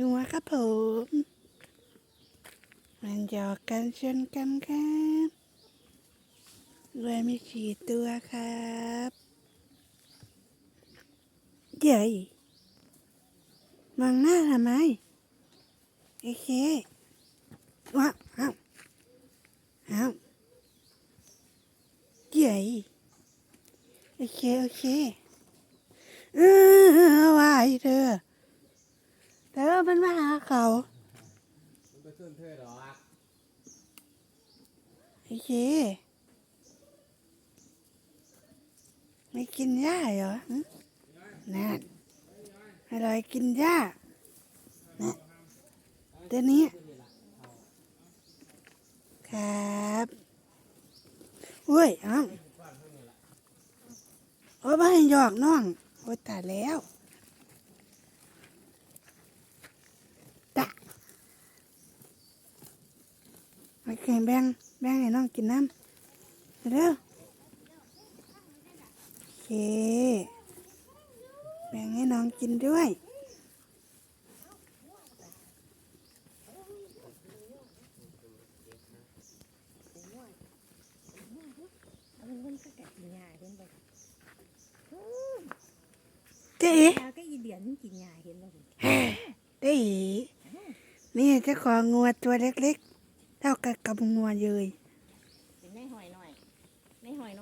งัวครับผมมันหยอกกันชนกันครับรวยมีสี่ตัวครับเดี๋ยวมองหน้าทำไมโอเคว้าวเอาเอาเดี๋ยโอเคโอเคเออว่าไอ้เธอ แต่ว่ามันมาหา เขามันก็ขึ้นเธอหรอโอเคไม่กินหญ้าเหรอนั่นอร่อยกินหญ้านะตัวนี้ ครับอุ้ยอ้าวโอ้ยบ้านหยอกน้องโอ้ยตายแล้ว โอเคแบ่งแบ่งให้น้องกินน้ำเร็วโอเค แบ่งให้น้องกินด้วยมันมันก็แกะกินหญ้าเห็นบ่เจ๊ยาก็อีเดียนมันกินหญ้าเห็นบ่เจ๊นี่เจ้าของงัวตัวเล็กๆ เท่ากับกับงัวเลย